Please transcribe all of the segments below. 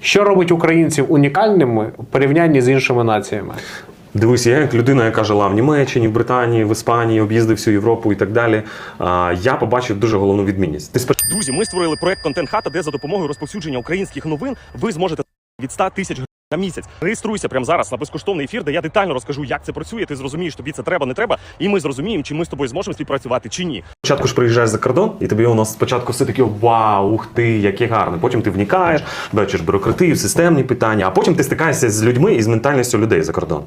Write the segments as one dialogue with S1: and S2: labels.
S1: Що робить українців унікальними в порівнянні з іншими націями?
S2: Дивись, я як людина, яка жила в Німеччині, в Британії, в Іспанії, об'їздив всю Європу і так далі. а, Я побачив дуже головну відмінність. Ти спочатку
S3: Друзі, ми створили проект Контент Хата, де за допомогою розповсюдження українських новин ви зможете від 100 тисяч на місяць. Реєструйся прямо зараз на безкоштовний ефір, де я детально розкажу, як це працює. Ти зрозумієш, тобі це треба, не треба, і ми зрозуміємо, чи ми з тобою зможемо співпрацювати чи ні.
S2: ж приїжджаєш за кордон, і тобі воно спочатку все таке вау, ух ти, яке гарне. Потім ти вникаєш, бачиш бюрократію, системні питання, а потім ти стикаєшся з людьми і з ментальністю людей за кордоном.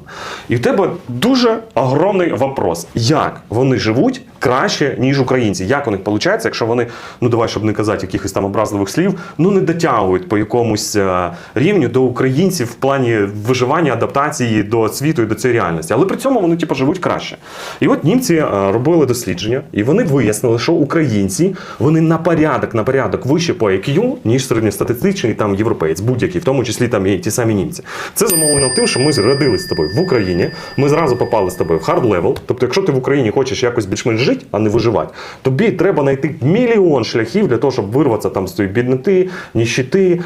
S2: І в тебе дуже огромний вопрос, як вони живуть краще, ніж українці. Як у них виходить, якщо вони, ну давай, щоб не казати якихось там образливих слів, ну не дотягують по якомусь е, рівню до українців в плані виживання, адаптації до світу і до цієї реальності. Але при цьому вони типу, живуть краще. І от німці е, робили дослідження, і вони вияснили, що українці вони на порядок, на порядок вище по IQ, ніж середньостатистичний там європеєць, будь-який, в тому числі там і ті самі німці. Це зумовлено тим, що ми родились з тобою в Україні. Ми зразу попали з тобою в хард левел. Тобто, якщо ти в Україні хочеш якось більш-менш жити, а не виживати, тобі треба знайти мільйон шляхів для того, щоб вирватися там з тієї бідноти, ніщити,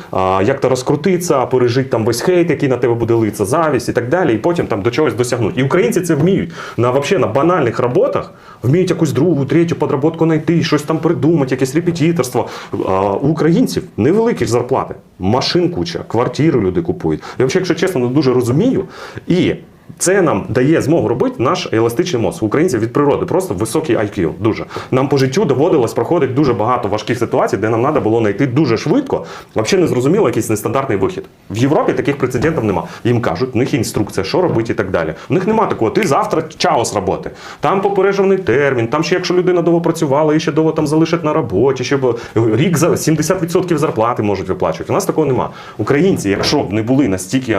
S2: як то розкрутитися, пережити там весь хейт, який на тебе буде литися, завість і так далі, і потім там до чогось досягнути. І українці це вміють. На вообще на банальних роботах вміють якусь другу, третю подроботку знайти, щось там придумати, якесь репетиторство. А, у українців невеликі ж зарплати, машин куча, квартири люди купують. Я взагалі, якщо чесно, не дуже розумію. І це нам дає змогу робити наш еластичний мозок. У українців від природи просто високий IQ. Дуже нам по життю доводилось проходити дуже багато важких ситуацій, де нам треба було знайти дуже швидко. Взагалі не зрозуміло якийсь нестандартний вихід. В Європі таких прецедентів нема. Їм кажуть, в них є інструкція, що робити і так далі. В них нема такого. Ти завтра чао з роботи. Там попереджений термін. Там ще якщо людина довго працювала, і ще довго там залишать на роботі, ще б- рік за 70% зарплати можуть виплачувати. У нас такого нема. Українці, якщо б не були настільки.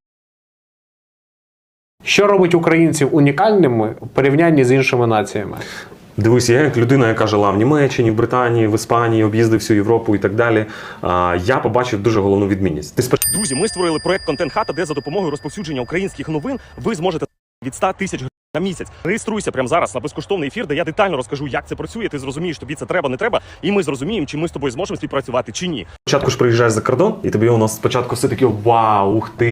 S1: Що робить українців унікальними в порівнянні з іншими націями?
S2: Дивись, я як людина, яка жила в Німеччині, в Британії, в Іспанії, об'їздив всю Європу і так далі. а, Я побачив дуже головну відмінність. Ти спочатку
S3: Друзі, ми створили проект Контент Хата, де за допомогою розповсюдження українських новин ви зможете від 100 тисяч гривень на місяць. Реєструйся прямо зараз на безкоштовний ефір, де я детально розкажу, як це працює. Ти зрозумієш, тобі це треба, не треба, і ми зрозуміємо, чи ми з тобою зможемо співпрацювати чи ні.
S2: Спочатку ж приїжджаєш за кордон, і тобі воно спочатку все таке вау, ух ти,